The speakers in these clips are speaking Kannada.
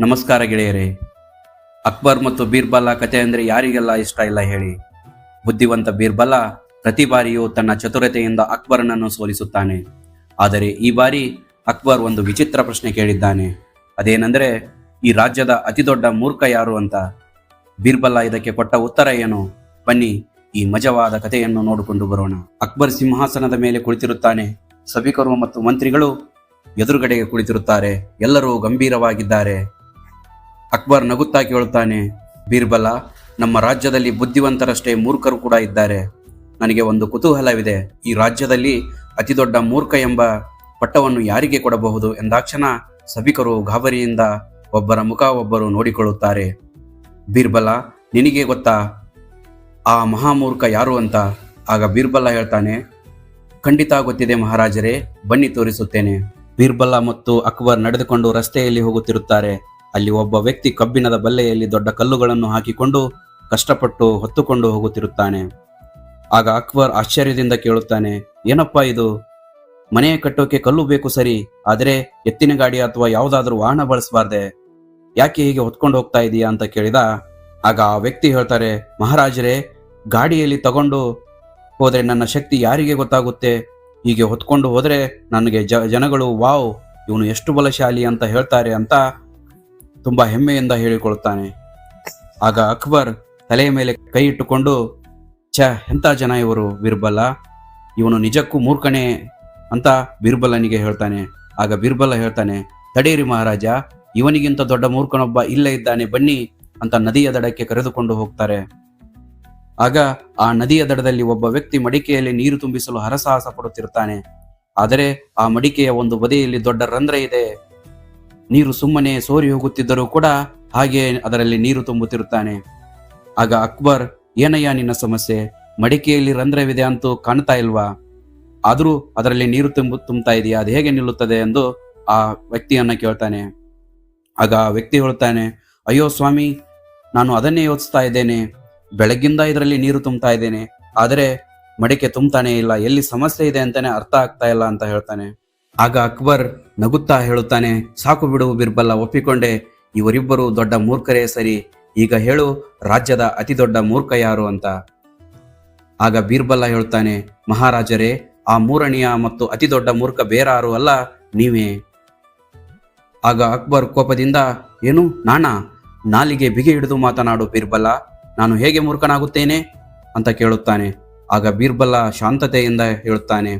ನಮಸ್ಕಾರ ಗೆಳೆಯರೇ. ಅಕ್ಬರ್ ಮತ್ತು ಬೀರ್ಬಲ ಕತೆ ಅಂದರೆ ಯಾರಿಗೆಲ್ಲ ಇಷ್ಟ ಇಲ್ಲ ಹೇಳಿ. ಬುದ್ಧಿವಂತ ಬೀರ್ಬಲ ಪ್ರತಿ ಬಾರಿಯೂ ತನ್ನ ಚತುರತೆಯಿಂದ ಅಕ್ಬರನನ್ನು ಸೋಲಿಸುತ್ತಾನೆ. ಆದರೆ ಈ ಬಾರಿ ಅಕ್ಬರ್ ಒಂದು ವಿಚಿತ್ರ ಪ್ರಶ್ನೆ ಕೇಳಿದ್ದಾನೆ. ಅದೇನೆಂದರೆ, ಈ ರಾಜ್ಯದ ಅತಿದೊಡ್ಡ ಮೂರ್ಖ ಯಾರು ಅಂತ. ಬೀರ್ಬಲ ಇದಕ್ಕೆ ಕೊಟ್ಟ ಉತ್ತರ ಏನು? ಬನ್ನಿ ಈ ಮಜವಾದ ಕಥೆಯನ್ನು ನೋಡಿಕೊಂಡು ಬರೋಣ. ಅಕ್ಬರ್ ಸಿಂಹಾಸನದ ಮೇಲೆ ಕುಳಿತಿರುತ್ತಾನೆ. ಸಭಿಕರು ಮತ್ತು ಮಂತ್ರಿಗಳು ಎದುರುಗಡೆಗೆ ಕುಳಿತಿರುತ್ತಾರೆ. ಎಲ್ಲರೂ ಗಂಭೀರವಾಗಿದ್ದಾರೆ. ಅಕ್ಬರ್ ನಗುತ್ತಾ ಕೇಳುತ್ತಾನೆ ಬೀರ್ಬಲ, ನಮ್ಮ ರಾಜ್ಯದಲ್ಲಿ ಬುದ್ಧಿವಂತರಷ್ಟೇ ಮೂರ್ಖರು ಕೂಡ ಇದ್ದಾರೆ. ನನಗೆ ಒಂದು ಕುತೂಹಲವಿದೆ. ಈ ರಾಜ್ಯದಲ್ಲಿ ಅತಿದೊಡ್ಡ ಮೂರ್ಖ ಎಂಬ ಪಟ್ಟವನ್ನು ಯಾರಿಗೆ ಕೊಡಬಹುದು ಎಂದಾಕ್ಷಣ ಸಭಿಕರು ಗಾಬರಿಯಿಂದ ಒಬ್ಬರ ಮುಖ ಒಬ್ಬರು ನೋಡಿಕೊಳ್ಳುತ್ತಾರೆ. ಬೀರ್ಬಲ, ನಿನಗೆ ಗೊತ್ತಾ? ಆ ಮಹಾಮೂರ್ಖ ಯಾರು ಅಂತ? ಆಗ ಬೀರ್ಬಲ ಹೇಳ್ತಾನೆ, ಖಂಡಿತ ಗೊತ್ತಿದೆ ಮಹಾರಾಜರೇ, ಬನ್ನಿ ತೋರಿಸುತ್ತೇನೆ. ಬೀರ್ಬಲ ಮತ್ತು ಅಕ್ಬರ್ ನಡೆದುಕೊಂಡು ರಸ್ತೆಯಲ್ಲಿ ಹೋಗುತ್ತಿರುತ್ತಾರೆ. ಅಲ್ಲಿ ಒಬ್ಬ ವ್ಯಕ್ತಿ ಕಬ್ಬಿಣದ ಬಲ್ಲೆಯಲ್ಲಿ ದೊಡ್ಡ ಕಲ್ಲುಗಳನ್ನು ಹಾಕಿಕೊಂಡು ಕಷ್ಟಪಟ್ಟು ಹೊತ್ತುಕೊಂಡು ಹೋಗುತ್ತಿರುತ್ತಾನೆ. ಆಗ ಅಕ್ಬರ್ ಆಶ್ಚರ್ಯದಿಂದ ಕೇಳುತ್ತಾನೆ, ಏನಪ್ಪ ಇದು? ಮನೆ ಕಟ್ಟೋಕೆ ಕಲ್ಲು ಬೇಕು ಸರಿ, ಆದರೆ ಎತ್ತಿನ ಗಾಡಿ ಅಥವಾ ಯಾವುದಾದ್ರೂ ವಾಹನ ಬಳಸಬಾರ್ದೆ? ಯಾಕೆ ಹೀಗೆ ಹೊತ್ಕೊಂಡು ಹೋಗ್ತಾ ಇದೀಯಾ? ಅಂತ ಕೇಳಿದ. ಆಗ ಆ ವ್ಯಕ್ತಿ ಹೇಳ್ತಾರೆ, ಮಹಾರಾಜರೇ, ಗಾಡಿಯಲ್ಲಿ ತಗೊಂಡು ಹೋದ್ರೆ ನನ್ನ ಶಕ್ತಿ ಯಾರಿಗೆ ಗೊತ್ತಾಗುತ್ತೆ? ಹೀಗೆ ಹೊತ್ಕೊಂಡು ಹೋದ್ರೆ ನನಗೆ ಜನಗಳು ವಾವ್, ಇವನು ಎಷ್ಟು ಬಲಶಾಲಿ ಅಂತ ಹೇಳ್ತಾರೆ ಅಂತ ತುಂಬಾ ಹೆಮ್ಮೆಯಿಂದ ಹೇಳಿಕೊಳ್ಳುತ್ತಾನೆ ಆಗ ಅಕ್ಬರ್ ತಲೆಯ ಮೇಲೆ ಕೈ ಇಟ್ಟುಕೊಂಡು, ಛ, ಎಂಥ ಜನ ಇವರು ಬೀರ್ಬಲ? ಇವನು ನಿಜಕ್ಕೂ ಮೂರ್ಖನೇ ಅಂತ ಬೀರ್ಬಲನಿಗೆ ಹೇಳ್ತಾನೆ. ಆಗ ಬೀರ್ಬಲ ಹೇಳ್ತಾನೆ, ತಡೀರಿ ಮಹಾರಾಜ, ಇವನಿಗಿಂತ ದೊಡ್ಡ ಮೂರ್ಖನೊಬ್ಬ ಇಲ್ಲೇ ಇದ್ದಾನೆ, ಬನ್ನಿ ಅಂತ ನದಿಯ ದಡಕ್ಕೆ ಕರೆದುಕೊಂಡು ಹೋಗ್ತಾರೆ. ಆಗ ಆ ನದಿಯ ದಡದಲ್ಲಿ ಒಬ್ಬ ವ್ಯಕ್ತಿ ಮಡಿಕೆಯಲ್ಲಿ ನೀರು ತುಂಬಿಸಲು ಹರಸಾಹಸ ಪಡುತ್ತಿರುತ್ತಾನೆ ಆದರೆ ಆ ಮಡಿಕೆಯ ಒಂದು ಬದಿಯಲ್ಲಿ ದೊಡ್ಡ ರಂಧ್ರ ಇದೆ. ನೀರು ಸುಮ್ಮನೆ ಸೋರಿ ಹೋಗುತ್ತಿದ್ದರೂ ಕೂಡ ಹಾಗೆ ಅದರಲ್ಲಿ ನೀರು ತುಂಬುತ್ತಿರುತ್ತಾನೆ. ಆಗ ಅಕ್ಬರ್, ಏನಯ್ಯ ನಿನ್ನ ಸಮಸ್ಯೆ? ಮಡಿಕೆಯಲ್ಲಿ ರಂಧ್ರವಿದೆ ಅಂತೂ ಕಾಣ್ತಾ ಇಲ್ವಾ? ಆದರೂ ಅದರಲ್ಲಿ ನೀರು ತುಂಬು ತುಂಬ್ತಾ ಇದೆಯಾ? ಅದು ಹೇಗೆ ನಿಲ್ಲುತ್ತದೆ? ಎಂದು ಆ ವ್ಯಕ್ತಿಯನ್ನ ಕೇಳ್ತಾನೆ. ಆಗ ಆ ವ್ಯಕ್ತಿ ಹೇಳ್ತಾನೆ, ಅಯ್ಯೋ ಸ್ವಾಮಿ, ನಾನು ಅದನ್ನೇ ಯೋಚಿಸ್ತಾ ಇದ್ದೇನೆ. ಬೆಳಗ್ಗಿಂದ ಇದರಲ್ಲಿ ನೀರು ತುಂಬ್ತಾ ಇದ್ದೇನೆ. ಆದರೆ ಮಡಿಕೆ ತುಂಬ್ತಾನೆ ಇಲ್ಲ. ಎಲ್ಲಿ ಸಮಸ್ಯೆ ಇದೆ ಅಂತಾನೆ ಅರ್ಥ ಆಗ್ತಾ ಇಲ್ಲ ಅಂತ ಹೇಳ್ತಾನೆ. ಆಗ ಅಕ್ಬರ್ ನಗುತ್ತಾ ಹೇಳುತ್ತಾನೆ, ಸಾಕು ಬಿಡು ಬಿರ್ಬಲ್ಲ ಒಪ್ಪಿಕೊಂಡೆ. ಇವರಿಬ್ಬರು ದೊಡ್ಡ ಮೂರ್ಖರೇ ಸರಿ. ಈಗ ಹೇಳು, ರಾಜ್ಯದ ಅತಿ ದೊಡ್ಡ ಮೂರ್ಖ ಯಾರು ಅಂತ. ಆಗ ಬೀರ್ಬಲ್ಲ ಹೇಳುತ್ತಾನೆ, ಮಹಾರಾಜರೇ, ಆ ಮೂರನೆಯ ಮತ್ತು ಅತಿ ದೊಡ್ಡ ಮೂರ್ಖ ಬೇರಾರು ಅಲ್ಲ, ನೀವೇ. ಆಗ ಅಕ್ಬರ್ ಕೋಪದಿಂದ, ಏನು, ನಾನಾ? ನಾಲಿಗೆ ಬಿಗಿ ಹಿಡಿದು ಮಾತನಾಡು ಬೀರ್ಬಲ್ಲ ನಾನು ಹೇಗೆ ಮೂರ್ಖನಾಗುತ್ತೇನೆ? ಅಂತ ಕೇಳುತ್ತಾನೆ. ಆಗ ಬೀರ್ಬಲ್ಲ ಶಾಂತತೆಯಿಂದ ಹೇಳುತ್ತಾನೆ,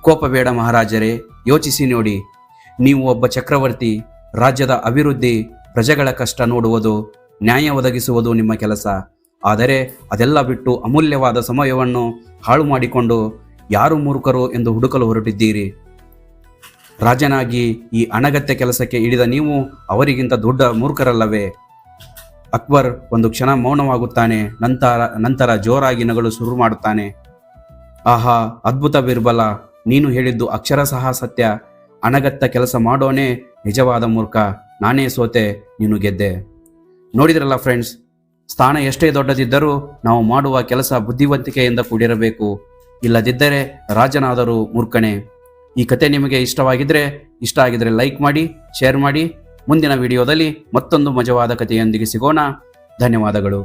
ಕೋಪ ಬೇಡ ಮಹಾರಾಜರೇ ಯೋಚಿಸಿ ನೋಡಿ. ನೀವು ಒಬ್ಬ ಚಕ್ರವರ್ತಿ, ರಾಜ್ಯದ ಅಭಿವೃದ್ಧಿ, ಪ್ರಜೆಗಳ ಕಷ್ಟ ನೋಡುವುದು, ನ್ಯಾಯ ಒದಗಿಸುವುದು ನಿಮ್ಮ ಕೆಲಸ. ಆದರೆ ಅದೆಲ್ಲ ಬಿಟ್ಟು ಅಮೂಲ್ಯವಾದ ಸಮಯವನ್ನು ಹಾಳು ಮಾಡಿಕೊಂಡು ಯಾರು ಮೂರ್ಖರು ಎಂದು ಹುಡುಕಲು ಹೊರಟಿದ್ದೀರಿ. ರಾಜನಾಗಿ ಈ ಅನಗತ್ಯ ಕೆಲಸಕ್ಕೆ ಇಳಿದ ನೀವು ಅವರಿಗಿಂತ ದೊಡ್ಡ ಮೂರ್ಖರಲ್ಲವೇ? ಅಕ್ಬರ್ ಒಂದು ಕ್ಷಣ ಮೌನವಾಗುತ್ತಾನೆ, ನಂತರ ನಂತರ ಜೋರಾಗಿ ನಗಲು ಶುರು ಮಾಡುತ್ತಾನೆ. ಆಹಾ, ಅದ್ಭುತ ಬಿರ್ಬಲ. ನೀನು ಹೇಳಿದ್ದು ಅಕ್ಷರ ಸಹ ಸತ್ಯ. ಅನಗತ್ತ ಕೆಲಸ ಮಾಡೋನೇ ನಿಜವಾದ ಮೂರ್ಖ. ನಾನೇ ಸೋತೆ, ನೀನು ಗೆದ್ದೆ. ನೋಡಿದ್ರಲ್ಲ ಫ್ರೆಂಡ್ಸ್ ಸ್ಥಾನ ಎಷ್ಟೇ ದೊಡ್ಡದಿದ್ದರೂ ನಾವು ಮಾಡುವ ಕೆಲಸ ಬುದ್ಧಿವಂತಿಕೆಯಿಂದ ಕೂಡಿರಬೇಕು. ಇಲ್ಲದಿದ್ದರೆ ರಾಜನಾದರೂ ಮೂರ್ಖಣೆ ಈ ಕತೆ ನಿಮಗೆ ಇಷ್ಟವಾಗಿದ್ರೆ, ಇಷ್ಟ ಆಗಿದ್ರೆ ಲೈಕ್ ಮಾಡಿ ಶೇರ್ ಮಾಡಿ. ಮುಂದಿನ ವಿಡಿಯೋದಲ್ಲಿ ಮತ್ತೊಂದು ಮಜವಾದ ಕಥೆಯೊಂದಿಗೆ ಸಿಗೋಣ. ಧನ್ಯವಾದಗಳು.